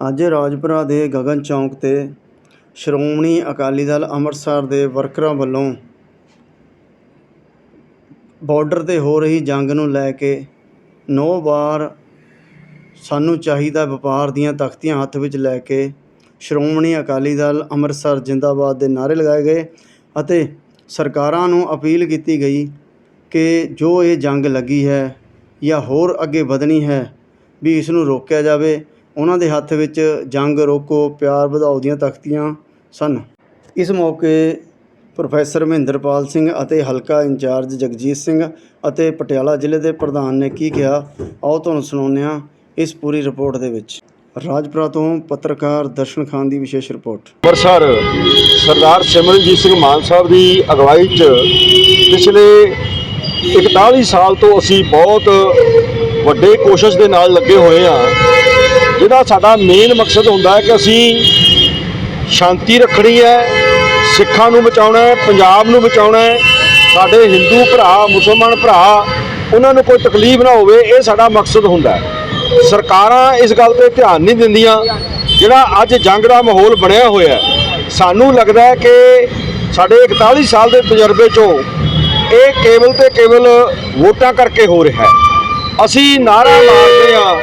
ਅੱਜ ਰਾਜਪੁਰਾ ਦੇ ਗਗਨ ਚੌਂਕ 'ਤੇ ਸ਼੍ਰੋਮਣੀ ਅਕਾਲੀ ਦਲ ਅੰਮ੍ਰਿਤਸਰ ਦੇ ਵਰਕਰਾਂ ਵੱਲੋਂ ਬਾਰਡਰ 'ਤੇ ਹੋ ਰਹੀ ਜੰਗ ਨੂੰ ਲੈ ਕੇ ਨੌ ਵਾਰ ਸਾਨੂੰ ਚਾਹੀਦਾ ਵਪਾਰ ਦੀਆਂ ਤਖਤੀਆਂ ਹੱਥ ਵਿੱਚ ਲੈ ਕੇ ਸ਼੍ਰੋਮਣੀ ਅਕਾਲੀ ਦਲ ਅੰਮ੍ਰਿਤਸਰ ਜਿੰਦਾਬਾਦ ਦੇ ਨਾਅਰੇ ਲਗਾਏ ਗਏ ਅਤੇ ਸਰਕਾਰਾਂ ਨੂੰ ਅਪੀਲ ਕੀਤੀ ਗਈ ਕਿ ਜੋ ਇਹ ਜੰਗ ਲੱਗੀ ਹੈ ਜਾਂ ਹੋਰ ਅੱਗੇ ਵਧਣੀ ਹੈ ਵੀ ਇਸ ਨੂੰ ਰੋਕਿਆ ਜਾਵੇ ਉਹਨਾਂ ਦੇ ਹੱਥ ਵਿੱਚ ਜੰਗ ਰੋਕੋ, ਪਿਆਰ ਵਧਾਓ ਦੀਆਂ ਤਖਤੀਆਂ ਸਨ। ਇਸ ਮੌਕੇ ਪ੍ਰੋਫੈਸਰ ਮਹਿੰਦਰਪਾਲ ਸਿੰਘ ਅਤੇ ਹਲਕਾ ਇੰਚਾਰਜ ਜਗਜੀਤ ਸਿੰਘ ਅਤੇ ਪਟਿਆਲਾ ਜ਼ਿਲ੍ਹੇ ਦੇ ਪ੍ਰਧਾਨ ਨੇ ਕੀ ਕਿਹਾ, ਆਓ ਤੁਹਾਨੂੰ ਸੁਣਾਉਂਦੇ ਹਾਂ ਇਸ ਪੂਰੀ ਰਿਪੋਰਟ ਦੇ ਵਿੱਚ। ਰਾਜਪੁਰਾ ਤੋਂ ਪੱਤਰਕਾਰ ਦਰਸ਼ਨ ਖਾਨ ਦੀ ਵਿਸ਼ੇਸ਼ ਰਿਪੋਰਟ। ਅੰਮ੍ਰਿਤਸਰ, ਸਰਦਾਰ ਸਿਮਰਨਜੀਤ ਸਿੰਘ ਮਾਨ ਸਾਹਿਬ ਦੀ ਅਗਵਾਈ 'ਚ ਪਿਛਲੇ 41 ਸਾਲ ਤੋਂ ਅਸੀਂ ਬਹੁਤ ਵੱਡੇ ਕੋਸ਼ਿਸ਼ ਦੇ ਨਾਲ ਲੱਗੇ ਹੋਏ ਆ ਜਿਹੜਾ ਸਾਡਾ ਮੇਨ ਮਕਸਦ ਹੁੰਦਾ ਹੈ ਕਿ ਅਸੀਂ ਸ਼ਾਂਤੀ ਰੱਖਣੀ ਹੈ, ਸਿੱਖਾਂ ਨੂੰ ਬਚਾਉਣਾ ਹੈ, ਪੰਜਾਬ ਨੂੰ ਬਚਾਉਣਾ ਹੈ, ਸਾਡੇ ਹਿੰਦੂ ਭਰਾ, ਮੁਸਲਮਾਨ ਭਰਾ, ਉਹਨਾਂ ਨੂੰ ਕੋਈ ਤਕਲੀਫ ਨਾ ਹੋਵੇ, ਇਹ ਸਾਡਾ ਮਕਸਦ ਹੁੰਦਾ ਹੈ। ਸਰਕਾਰਾਂ ਇਸ ਗੱਲ ਤੇ ਧਿਆਨ ਨਹੀਂ ਦਿੰਦੀਆਂ, ਜਿਹੜਾ ਅੱਜ ਜੰਗ ਦਾ ਮਾਹੌਲ ਬਣਿਆ ਹੋਇਆ ਹੈ, ਸਾਨੂੰ ਲੱਗਦਾ ਹੈ ਕਿ ਸਾਡੇ 41 ਸਾਲ ਦੇ ਤਜਰਬੇ ਚੋਂ ਇਹ ਕੇਵਲ ਤੇ ਕੇਵਲ ਵੋਟਾਂ ਕਰਕੇ ਹੋ ਰਿਹਾ ਹੈ। ਅਸੀਂ ਨਾਰਾ ਮਾਰਦੇ ਹਾਂ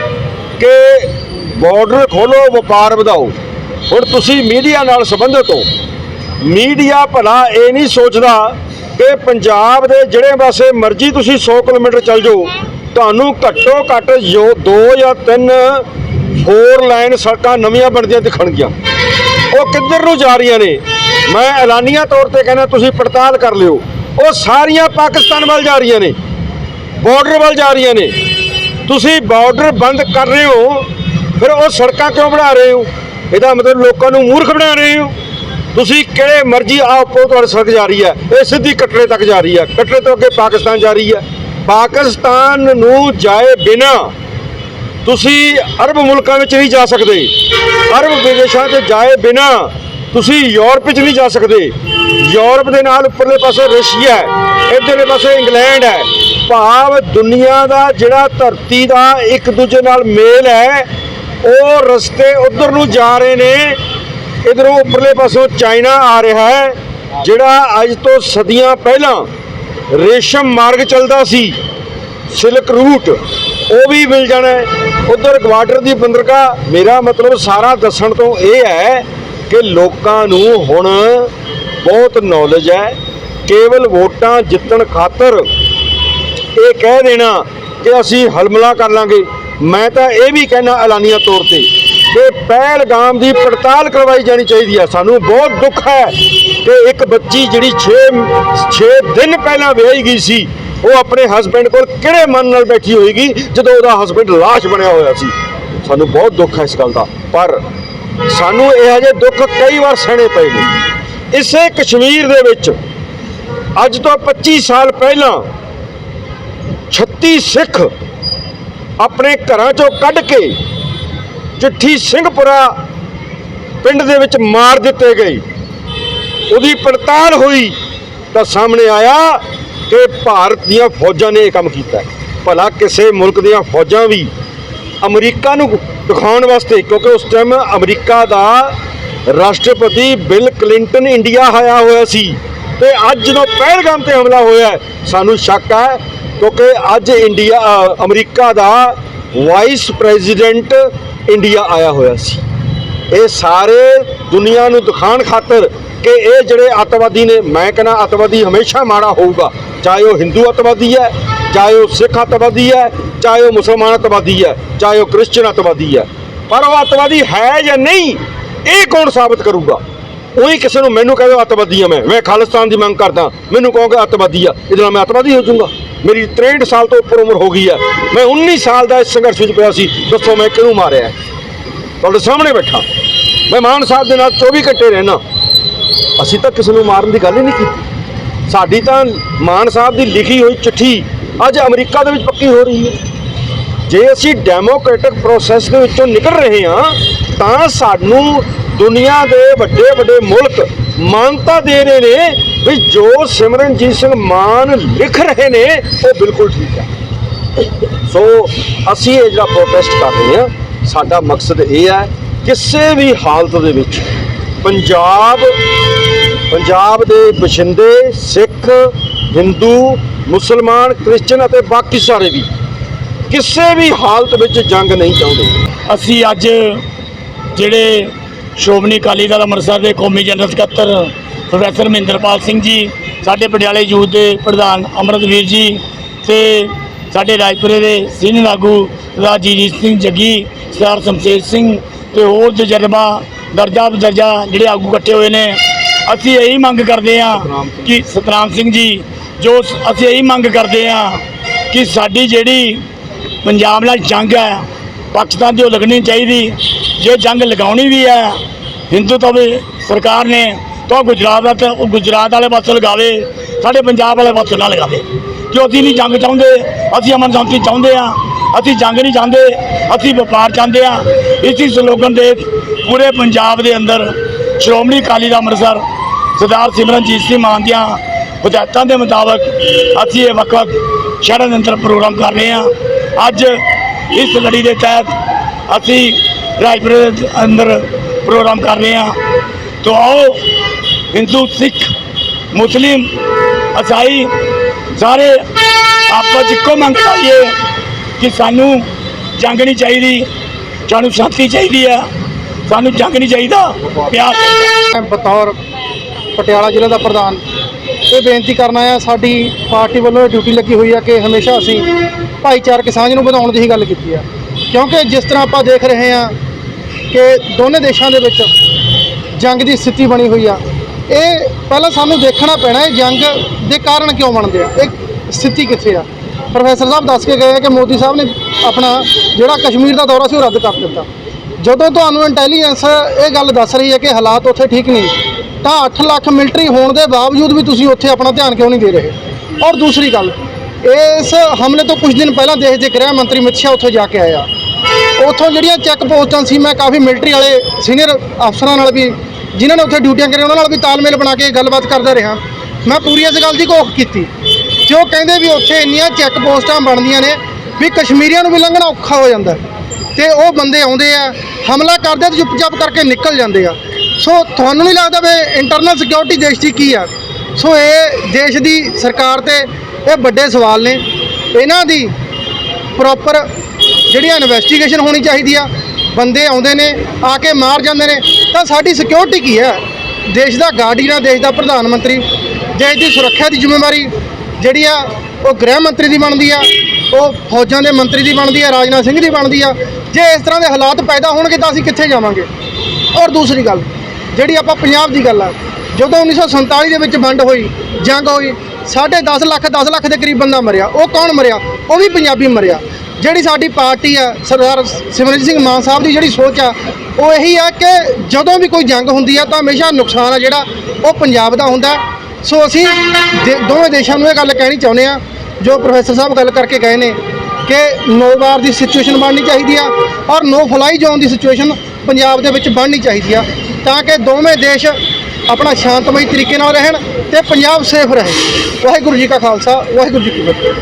ਕਿ ਬਾਰਡਰ ਖੋਲੋ, ਵਪਾਰ ਵਧਾਓ। ਹੁਣ ਤੁਸੀਂ ਮੀਡੀਆ ਨਾਲ ਸੰਬੰਧਿਤ ਹੋ। ਮੀਡੀਆ ਭਲਾ ਇਹ ਨਹੀਂ ਸੋਚਦਾ ਕਿ ਪੰਜਾਬ ਦੇ ਜਿਹੜੇ ਪਾਸੇ ਮਰਜ਼ੀ ਤੁਸੀਂ 100 ਕਿਲੋਮੀਟਰ ਚੱਲ ਜਾਓ, ਤੁਹਾਨੂੰ ਘੱਟੋ ਘੱਟ ਜੋ 2 ਜਾਂ 3 ਫੋਰ ਲਾਈਨ ਸੜਕਾਂ ਨਵੀਆਂ ਬਣਦੀਆਂ ਦਿਖਣਗੀਆਂ। ਉਹ ਕਿੱਧਰ ਨੂੰ ਜਾ ਰਹੀਆਂ ਨੇ? ਮੈਂ ਐਲਾਨੀਆਂ ਤੌਰ ਤੇ ਕਹਿੰਦਾ ਤੁਸੀਂ ਪੜਤਾਲ ਕਰ ਲਿਓ। ਉਹ ਸਾਰੀਆਂ ਪਾਕਿਸਤਾਨ ਵੱਲ ਜਾ ਰਹੀਆਂ ਨੇ, ਬਾਰਡਰ ਵੱਲ ਜਾ ਰਹੀਆਂ ਨੇ। ਤੁਸੀਂ ਬਾਰਡਰ ਬੰਦ ਕਰ ਰਹੇ ਹੋ। ਫਿਰ ਉਹ ਸੜਕਾਂ ਕਿਉਂ ਬਣਾ ਰਹੇ ਹੋ? ਇਹਦਾ ਮਤਲਬ ਲੋਕਾਂ ਨੂੰ ਮੂਰਖ ਬਣਾ ਰਹੇ ਹੋ? ਤੁਸੀਂ ਕਿਹੜੇ ਮਰਜ਼ੀ ਆਪੋ ਤੁਹਾਡੀ ਸੜਕ ਜਾ ਰਹੀ ਹੈ। ਇਹ ਸਿੱਧੀ ਕਟੜੇ ਤੱਕ ਜਾ ਰਹੀ ਹੈ। ਕਟੜੇ ਤੋਂ ਅੱਗੇ ਪਾਕਿਸਤਾਨ ਜਾ ਰਹੀ ਹੈ। ਪਾਕਿਸਤਾਨ ਨੂੰ ਜਾਏ ਬਿਨਾ ਤੁਸੀਂ ਅਰਬ ਮੁਲਕਾਂ ਵਿੱਚ ਨਹੀਂ ਜਾ ਸਕਦੇ। ਅਰਬ ਵਿਦੇਸ਼ਾਂ 'ਚ ਜਾਏ ਬਿਨਾ ਤੁਸੀਂ ਯੂਰਪ 'ਚ ਨਹੀਂ ਜਾ ਸਕਦੇ। ਯੂਰਪ ਦੇ ਨਾਲ ਉੱਪਰਲੇ ਪਾਸੇ ਰਸ਼ੀਆ ਹੈ, ਇੱਧਰਲੇ ਪਾਸੇ ਇੰਗਲੈਂਡ ਹੈ। ਭਾਵ ਦੁਨੀਆ ਦਾ ਜਿਹੜਾ ਧਰਤੀ ਦਾ ਇੱਕ ਦੂਜੇ ਨਾਲ ਮੇਲ ਹੈ ਉਹ ਰਸਤੇ ਉਧਰ ਨੂੰ ਜਾ ਰਹੇ ਨੇ। ਇਧਰੋਂ ਉੱਪਰਲੇ ਪਾਸੋਂ ਚਾਈਨਾ ਆ ਰਿਹਾ ਹੈ, ਜਿਹੜਾ ਅੱਜ ਤੋਂ ਸਦੀਆਂ ਪਹਿਲਾਂ ਰੇਸ਼ਮ ਮਾਰਗ ਚੱਲਦਾ ਸੀ, ਸਿਲਕ ਰੂਟ। ਉਹ ਵੀ ਮਿਲ ਜਾਣਾ ਹੈ। ਉਧਰ ਗਵਾਟਰ ਦੀ ਬੰਦਰਗਾਹ, ਮੇਰਾ ਮਤਲਬ ਸਾਰਾ ਦੱਸਣ ਤੋਂ ਇਹ ਹੈ ਕਿ ਲੋਕਾਂ ਨੂੰ ਹੁਣ ਬਹੁਤ ਨੌਲੇਜ ਹੈ। ਕੇਵਲ ਵੋਟਾਂ ਜਿੱਤਣ ਖਾਤਰ ਇਹ ਕਹਿ ਦੇਣਾ ਕਿ ਅਸੀਂ ਹਲਮਲਾ ਕਰ ਲਾਂਗੇ। ਮੈਂ ਤਾਂ ਇਹ ਵੀ ਕਹਿਣਾ ਐਲਾਨੀਆ ਤੌਰ ਤੇ ਕਿ ਪਹਿਲਗਾਮ ਦੀ ਪੜਤਾਲ ਕਰਵਾਈ ਜਾਣੀ ਚਾਹੀਦੀ ਹੈ ਸਾਨੂੰ ਬਹੁਤ ਦੁੱਖ ਹੈ ਕਿ ਇੱਕ ਬੱਚੀ ਜਿਹੜੀ 6 6 ਦਿਨ ਪਹਿਲਾਂ ਵਿਆਹੀ ਗਈ ਸੀ, ਉਹ ਆਪਣੇ ਹਸਬੰਡ ਕੋਲ ਕਿਹੜੇ ਮਨ ਨਾਲ ਬੈਠੀ ਹੋਏਗੀ ਜਦੋਂ ਉਹਦਾ ਹਸਬੰਡ ਲਾਸ਼ ਬਣਿਆ ਹੋਇਆ ਸੀ? ਸਾਨੂੰ ਬਹੁਤ ਦੁੱਖ ਹੈ ਇਸ ਗੱਲ ਦਾ। ਪਰ ਸਾਨੂੰ ਇਹ ਜਿਹੇ ਦੁੱਖ ਕਈ ਵਾਰ ਸਹਿਣੇ ਪਏ ਨੇ। ਇਸੇ ਕਸ਼ਮੀਰ ਦੇ ਵਿੱਚ ਅੱਜ ਤੋਂ 25 ਸਾਲ ਪਹਿਲਾਂ 36 ਸਿੱਖ ਆਪਣੇ ਘਰਾਂ ਚੋਂ ਕੱਢ ਕੇ ਚਿੱਠੀ ਸਿੰਘਪੁਰਾ ਪਿੰਡ ਦੇ ਵਿੱਚ ਮਾਰ ਦਿੱਤੇ ਗਏ। ਉਹਦੀ ਪੜਤਾਲ ਹੋਈ ਤਾਂ ਸਾਹਮਣੇ ਆਇਆ ਕਿ ਭਾਰਤ ਦੀਆਂ ਫੌਜਾਂ ਨੇ ਇਹ ਕੰਮ ਕੀਤਾ। ਭਲਾ ਕਿਸੇ ਮੁਲਕ ਦੀਆਂ ਫੌਜਾਂ ਵੀ ਅਮਰੀਕਾ ਨੂੰ ਦਿਖਾਉਣ ਵਾਸਤੇ, ਕਿਉਂਕਿ ਉਸ ਟਾਈਮ ਅਮਰੀਕਾ ਦਾ ਰਾਸ਼ਟਰਪਤੀ ਬਿਲ ਕਲਿੰਟਨ ਇੰਡੀਆ ਆਇਆ ਹੋਇਆ ਸੀ ਤੇ ਅੱਜ ਜਦੋਂ ਪਹਿਲਗਾਮ ਤੇ ਹਮਲਾ ਹੋਇਆ, ਸਾਨੂੰ ਸ਼ੱਕ ਹੈ ਕਿਉਂਕਿ ਅੱਜ ਇੰਡੀਆ ਅਮਰੀਕਾ ਦਾ ਵਾਈਸ ਪ੍ਰੈਜ਼ੀਡੈਂਟ ਇੰਡੀਆ ਆਇਆ ਹੋਇਆ ਸੀ। ਇਹ ਸਾਰੇ ਦੁਨੀਆ ਨੂੰ ਦਿਖਾਉਣ ਖਾਤਰ ਕਿ ਇਹ ਜਿਹੜੇ ਅੱਤਵਾਦੀ ਨੇ, ਮੈਂ ਕਹਿੰਦਾ ਅੱਤਵਾਦੀ ਹਮੇਸ਼ਾ ਮਾੜਾ ਹੋਊਗਾ। ਚਾਹੇ ਉਹ ਹਿੰਦੂ ਅੱਤਵਾਦੀ ਹੈ, ਚਾਹੇ ਉਹ ਸਿੱਖ ਅੱਤਵਾਦੀ ਹੈ, ਚਾਹੇ ਉਹ ਮੁਸਲਮਾਨ ਅੱਤਵਾਦੀ ਹੈ, ਚਾਹੇ ਉਹ ਕ੍ਰਿਸਚੀਅਨ ਅੱਤਵਾਦੀ ਹੈ। ਪਰ ਉਹ ਅੱਤਵਾਦੀ ਹੈ ਜਾਂ ਨਹੀਂ, ਇਹ ਕੌਣ ਸਾਬਤ ਕਰੂਗਾ? ਉਹੀ ਕਿਸੇ ਨੂੰ ਮੈਨੂੰ ਕਹੇ ਅੱਤਵਾਦੀ ਆ ਮੈਂ। ਮੈਂ ਖਾਲਿਸਤਾਨ ਦੀ ਮੰਗ ਕਰਦਾ। ਮੈਨੂੰ ਕਹੋਗੇ ਅੱਤਵਾਦੀ ਆ। ਇਹਦੇ ਨਾਲ ਮੈਂ ਅੱਤਵਾਦੀ ਹੋ ਜਾਊਂਗਾ। ਮੇਰੀ 63 ਸਾਲ ਤੋਂ ਉੱਪਰ ਉਮਰ ਹੋ ਗਈ ਆ। ਮੈਂ 19 ਸਾਲ ਦਾ ਇਸ ਸੰਘਰਸ਼ ਵਿੱਚ ਪਿਆ ਸੀ। ਦੱਸੋ ਮੈਂ ਕਿਹਨੂੰ ਮਾਰਿਆ ਤੁਹਾਡੇ ਸਾਹਮਣੇ ਬੈਠਾ। ਮੈਂ ਮਾਨ ਸਾਹਿਬ ਦੇ ਨਾਲ 24 ਘੰਟੇ ਰਹਿਣਾ ਅਸੀਂ ਤਾਂ ਕਿਸੇ ਨੂੰ ਮਾਰਨ ਦੀ ਗੱਲ ਹੀ ਨਹੀਂ ਕੀਤੀ। ਸਾਡੀ ਤਾਂ ਮਾਨ ਸਾਹਿਬ ਦੀ ਲਿਖੀ ਹੋਈ ਚਿੱਠੀ ਅੱਜ ਅਮਰੀਕਾ ਦੇ ਵਿੱਚ ਪੱਕੀ ਹੋ ਰਹੀ ਹੈ। ਜੇ ਅਸੀਂ ਡੈਮੋਕ੍ਰੈਟਿਕ ਪ੍ਰੋਸੈਸ ਦੇ ਵਿੱਚੋਂ ਨਿਕਲ ਰਹੇ ਹਾਂ, ਤਾਂ ਸਾਨੂੰ ਦੁਨੀਆ ਦੇ ਵੱਡੇ ਵੱਡੇ ਮੁਲਕ ਮਾਨਤਾ ਦੇ ਰਹੇ ਨੇ। ਵੀ ਜੋ ਸਿਮਰਨਜੀਤ ਸਿੰਘ ਮਾਨ ਲਿਖ ਰਹੇ ਨੇ, ਉਹ ਬਿਲਕੁਲ ਠੀਕ ਹੈ। ਸੋ ਅਸੀਂ ਇਹ ਜਿਹੜਾ ਪ੍ਰੋਟੈਸਟ ਕਰ ਰਹੇ ਹਾਂ, ਸਾਡਾ ਮਕਸਦ ਇਹ ਹੈ, ਕਿਸੇ ਵੀ ਹਾਲਤ ਦੇ ਵਿੱਚ ਪੰਜਾਬ ਪੰਜਾਬ ਦੇ ਬਸ਼ਿੰਦੇ, ਸਿੱਖ, ਹਿੰਦੂ, ਮੁਸਲਮਾਨ, ਕ੍ਰਿਸਚਨ ਅਤੇ ਬਾਕੀ ਸਾਰੇ ਵੀ ਕਿਸੇ ਵੀ ਹਾਲਤ ਵਿੱਚ ਜੰਗ ਨਹੀਂ ਚਾਹੁੰਦੇ। ਅਸੀਂ ਅੱਜ ਜਿਹੜੇ ਸ਼੍ਰੋਮਣੀ ਅਕਾਲੀ ਦਲ ਅੰਮ੍ਰਿਤਸਰ ਦੇ ਕੌਮੀ ਜਨਰਲ ਸਕੱਤਰ ਪ੍ਰੋਫੈਸਰ ਮਹਿੰਦਰਪਾਲ ਸਿੰਘ ਜੀ, ਸਾਡੇ ਪਟਿਆਲੇ ਯੂਥ ਦੇ ਪ੍ਰਧਾਨ ਅੰਮ੍ਰਿਤਵੀਰ ਜੀ ਤੇ ਸਾਡੇ ਰਾਜਪੁਰੇ ਦੇ ਸੀਨੀਅਰ ਆਗੂ ਸਰਦਾਰ ਜੀਤ ਸਿੰਘ ਜੱਗੀ, ਸਰਦਾਰ ਸ਼ਮਸ਼ੇਰ ਸਿੰਘ ਤੇ ਹੋਰ ਤਜਰਬਾ ਦਰਜਾ ਬਦਰਜਾ ਜਿਹੜੇ ਆਗੂ ਇਕੱਠੇ ਹੋਏ ਨੇ। ਅਸੀਂ ਇਹੀ ਮੰਗ ਕਰਦੇ ਹਾਂ ਕਿ ਸਤਨਾਮ ਸਿੰਘ ਜੀ, ਜੋ ਅਸੀਂ ਇਹੀ ਮੰਗ ਕਰਦੇ ਹਾਂ ਕਿ ਸਾਡੀ ਜਿਹੜੀ ਪੰਜਾਬ ਨਾਲ ਜੰਗ ਹੈ, ਪਾਕਿਸਤਾਨ ਦੀ ਉਹ ਲੱਗਣੀ ਚਾਹੀਦੀ। ਜੇ ਜੰਗ ਲਗਾਉਣੀ ਵੀ ਹੈ, ਹਿੰਦੂ ਤਾਂ ਸਰਕਾਰ ਨੇ ਤਾਂ ਗੁਜਰਾਤ ਦਾ ਤਾਂ ਉਹ ਗੁਜਰਾਤ ਵਾਲੇ ਪਾਸੇ ਲਗਾਵੇ, ਸਾਡੇ ਪੰਜਾਬ ਵਾਲੇ ਪਾਸੇ ਨਾ ਲਗਾਵੇ। ਕਿ ਅਸੀਂ ਨਹੀਂ ਜੰਗ ਚਾਹੁੰਦੇ, ਅਸੀਂ ਅਮਨ ਸ਼ਾਂਤੀ ਚਾਹੁੰਦੇ ਆ ਅਸੀਂ ਜੰਗ ਨਹੀਂ ਚਾਹੁੰਦੇ, ਅਸੀਂ ਵਪਾਰ ਚਾਹੁੰਦੇ ਆ ਇਸੇ ਸਲੋਗਨ ਦੇ ਪੂਰੇ ਪੰਜਾਬ ਦੇ ਅੰਦਰ ਸ਼੍ਰੋਮਣੀ ਅਕਾਲੀ ਦਾ ਅੰਮ੍ਰਿਤਸਰ, ਸਰਦਾਰ ਸਿਮਰਨਜੀਤ ਸਿੰਘ ਮਾਨ ਦੀਆਂ ਹਦਾਇਤਾਂ ਦੇ ਮੁਤਾਬਕ ਅਸੀਂ ਇਹ ਵਕਤ ਵੱਖ ਸ਼ਹਿਰਾਂ ਦੇ ਅੰਦਰ ਪ੍ਰੋਗਰਾਮ ਕਰ ਰਹੇ ਹਾਂ। ਅੱਜ ਇਸ ਲੜੀ ਦੇ ਤਹਿਤ ਅਸੀਂ ਰਾਜਪੁਰ ਦੇ ਅੰਦਰ ਪ੍ਰੋਗਰਾਮ ਕਰ ਰਹੇ ਹਾਂ। ਤੋ ਆਓ ਹਿੰਦੂ, ਸਿੱਖ, ਮੁਸਲਿਮ ਇਸਾਈ ਸਾਰੇ ਆਪਸ 'ਚ ਇੱਕੋ ਮੰਗ ਕਰੀਏ ਕਿ ਸਾਨੂੰ ਜੰਗ ਨਹੀਂ ਚਾਹੀਦੀ, ਸਾਨੂੰ ਸ਼ਾਂਤੀ ਚਾਹੀਦੀ ਆ, ਸਾਨੂੰ ਜੰਗ ਨਹੀਂ ਚਾਹੀਦਾ, ਪਿਆਰ ਚਾਹੀਦਾ। ਬਤੌਰ ਪਟਿਆਲਾ ਜ਼ਿਲ੍ਹੇ ਦਾ ਪ੍ਰਧਾਨ। ਇਹ ਬੇਨਤੀ ਕਰਨਾ ਆ, ਸਾਡੀ ਪਾਰਟੀ ਵੱਲੋਂ ਇਹ ਡਿਊਟੀ ਲੱਗੀ ਹੋਈ ਆ ਕਿ ਹਮੇਸ਼ਾ ਅਸੀਂ ਭਾਈਚਾਰਕ ਸਾਂਝ ਨੂੰ ਵਧਾਉਣ ਦੀ ਹੀ ਗੱਲ ਕੀਤੀ ਹੈ ਕਿਉਂਕਿ ਜਿਸ ਤਰ੍ਹਾਂ ਆਪਾਂ ਦੇਖ ਰਹੇ ਹਾਂ ਕਿ ਦੋਨੇ ਦੇਸ਼ਾਂ ਦੇ ਵਿੱਚ ਜੰਗ ਦੀ ਸਥਿਤੀ ਬਣੀ ਹੋਈ ਆ ਇਹ ਪਹਿਲਾਂ ਸਾਨੂੰ ਦੇਖਣਾ ਪੈਣਾ ਹੈ ਜੰਗ ਦੇ ਕਾਰਨ ਕਿਉਂ ਬਣਦੇ ਆ? ਇਹ ਸਥਿਤੀ ਕਿੱਥੇ ਆ? ਪ੍ਰੋਫੈਸਰ ਸਾਹਿਬ ਦੱਸ ਕੇ ਗਏ ਆ ਕਿ ਮੋਦੀ ਸਾਹਿਬ ਨੇ ਆਪਣਾ ਜਿਹੜਾ ਕਸ਼ਮੀਰ ਦਾ ਦੌਰਾ ਸੀ ਉਹ ਰੱਦ ਕਰ ਦਿੱਤਾ। ਜਦੋਂ ਤੁਹਾਨੂੰ ਇੰਟੈਲੀਜੈਂਸ ਇਹ ਗੱਲ ਦੱਸ ਰਹੀ ਹੈ ਕਿ ਹਾਲਾਤ ਉੱਥੇ ਠੀਕ ਨਹੀਂ, ਤਾਂ 8 ਲੱਖ ਮਿਲਟਰੀ ਹੋਣ ਦੇ ਬਾਵਜੂਦ ਵੀ ਤੁਸੀਂ ਉੱਥੇ ਆਪਣਾ ਧਿਆਨ ਕਿਉਂ ਨਹੀਂ ਦੇ ਰਹੇ? ਔਰ ਦੂਸਰੀ ਗੱਲ, ਇਸ ਹਮਲੇ ਤੋਂ ਕੁਝ ਦਿਨ ਪਹਿਲਾਂ ਦੇਸ਼ ਦੇ ਗ੍ਰਹਿ ਮੰਤਰੀ ਅਮਿਤ ਸ਼ਾਹ ਉੱਥੇ ਜਾ ਕੇ ਆਇਆ। ਉੱਥੋਂ ਜਿਹੜੀਆਂ ਚੈੱਕ ਪੋਸਟਾਂ ਸੀ, ਮੈਂ ਕਾਫੀ ਮਿਲਟਰੀ ਵਾਲੇ ਸੀਨੀਅਰ ਅਫਸਰਾਂ ਨਾਲ ਵੀ ਜਿਨ੍ਹਾਂ ਨੇ ਉੱਥੇ ਡਿਊਟੀਆਂ ਕਰੀਆਂ, ਉਹਨਾਂ ਨਾਲ ਵੀ ਤਾਲਮੇਲ ਬਣਾ ਕੇ ਗੱਲਬਾਤ ਕਰਦਾ ਰਿਹਾ। ਮੈਂ ਪੂਰੀ ਇਸ ਗੱਲ ਦੀ ਘੋਖ ਕੀਤੀ ਜੋ ਕਹਿੰਦੇ ਵੀ ਉੱਥੇ ਇੰਨੀਆਂ ਚੈੱਕ ਪੋਸਟਾਂ ਬਣਦੀਆਂ ਨੇ ਵੀ ਕਸ਼ਮੀਰੀਆਂ ਨੂੰ ਵੀ ਲੰਘਣਾ ਔਖਾ ਹੋ ਜਾਂਦਾ ਤੇ ਉਹ ਬੰਦੇ ਆਉਂਦੇ ਆ, ਹਮਲਾ ਕਰਦੇ ਤੇ ਚੁੱਪਚਾਪ ਕਰਕੇ ਨਿਕਲ ਜਾਂਦੇ ਆ। ਸੋ ਤੁਹਾਨੂੰ ਨਹੀਂ ਲੱਗਦਾ ਵੀ ਇੰਟਰਨਲ ਸਿਕਿਉਰਿਟੀ ਦੇਸ਼ ਦੀ ਕੀ ਆ? ਸੋ ਇਹ ਦੇਸ਼ ਦੀ ਸਰਕਾਰ ਤੇ ਇਹ ਵੱਡੇ ਸਵਾਲ ਨੇ। ਇਹਨਾਂ ਦੀ ਪ੍ਰੋਪਰ ਜਿਹੜੀਆਂ ਇਨਵੈਸਟੀਗੇਸ਼ਨ ਹੋਣੀ ਚਾਹੀਦੀ ਆ ਬੰਦੇ ਆਉਂਦੇ ਨੇ, ਆ ਕੇ ਮਾਰ ਜਾਂਦੇ ਨੇ, ਤਾਂ ਸਾਡੀ ਸਿਕਿਉਰਿਟੀ ਕੀ ਹੈ? ਦੇਸ਼ ਦਾ ਗਾਰਡੀਅਨ ਦੇਸ਼ ਦਾ ਪ੍ਰਧਾਨ ਮੰਤਰੀ, ਦੇਸ਼ ਦੀ ਸੁਰੱਖਿਆ ਦੀ ਜ਼ਿੰਮੇਵਾਰੀ ਜਿਹੜੀ ਆ, ਉਹ ਗ੍ਰਹਿ ਮੰਤਰੀ ਦੀ ਬਣਦੀ ਆ, ਉਹ ਫੌਜਾਂ ਦੇ ਮੰਤਰੀ ਦੀ ਬਣਦੀ ਆ, ਰਾਜਨਾਥ ਸਿੰਘ ਦੀ ਬਣਦੀ ਆ। ਜੇ ਇਸ ਤਰ੍ਹਾਂ ਦੇ ਹਾਲਾਤ ਪੈਦਾ ਹੋਣਗੇ ਤਾਂ ਅਸੀਂ ਕਿੱਥੇ ਜਾਵਾਂਗੇ? ਔਰ ਦੂਸਰੀ ਗੱਲ, ਜਿਹੜੀ ਆਪਾਂ ਪੰਜਾਬ ਦੀ ਗੱਲ ਆ, ਜਦੋਂ 1947 ਦੇ ਵਿੱਚ ਵੰਡ ਹੋਈ, ਜੰਗ ਹੋਈ, ਸਾਢੇ 10 ਲੱਖ 10 ਲੱਖ ਦੇ ਕਰੀਬ ਬੰਦਾ ਮਰਿਆ, ਉਹ ਕੌਣ ਮਰਿਆ? ਉਹ ਵੀ ਪੰਜਾਬੀ ਮਰਿਆ। ਜਿਹੜੀ ਸਾਡੀ ਪਾਰਟੀ ਆ, ਸਰਦਾਰ ਸਿਮਰਨਜੀਤ ਸਿੰਘ ਮਾਨ ਸਾਹਿਬ ਦੀ ਜਿਹੜੀ ਸੋਚ ਆ, ਉਹ ਇਹੀ ਆ ਕਿ ਜਦੋਂ ਵੀ ਕੋਈ ਜੰਗ ਹੁੰਦੀ ਆ ਤਾਂ ਹਮੇਸ਼ਾ ਨੁਕਸਾਨ ਆ ਜਿਹੜਾ, ਉਹ ਪੰਜਾਬ ਦਾ ਹੁੰਦਾ। ਸੋ ਅਸੀਂ ਦੇ- ਦੋਵੇਂ ਦੇਸ਼ਾਂ ਨੂੰ ਇਹ ਗੱਲ ਕਹਿਣੀ ਚਾਹੁੰਦੇ ਆ, ਜੋ ਪ੍ਰੋਫੈਸਰ ਸਾਹਿਬ ਗੱਲ ਕਰਕੇ ਗਏ ਨੇ, ਕਿ ਨੋ ਵਾਰ ਦੀ ਸਿਚੁਏਸ਼ਨ ਬਣਨੀ ਚਾਹੀਦੀ ਆ ਔਰ ਨੋ ਫਲਾਈ ਜ਼ੋਨ ਦੀ ਸਿਚੁਏਸ਼ਨ ਪੰਜਾਬ ਦੇ ਵਿੱਚ ਬਣਨੀ ਚਾਹੀਦੀ ਆ, ਤਾਂ ਕਿ ਦੋਵੇਂ ਦੇਸ਼ ਆਪਣਾ ਸ਼ਾਂਤਮਈ ਤਰੀਕੇ ਨਾਲ ਰਹਿਣ ਤੇ ਪੰਜਾਬ ਸੇਫ ਰਹੇ। ਵਾਹਿਗੁਰੂ ਜੀ ਕਾ ਖਾਲਸਾ, ਵਾਹਿਗੁਰੂ ਜੀ ਕੀ ਫਤਿਹ।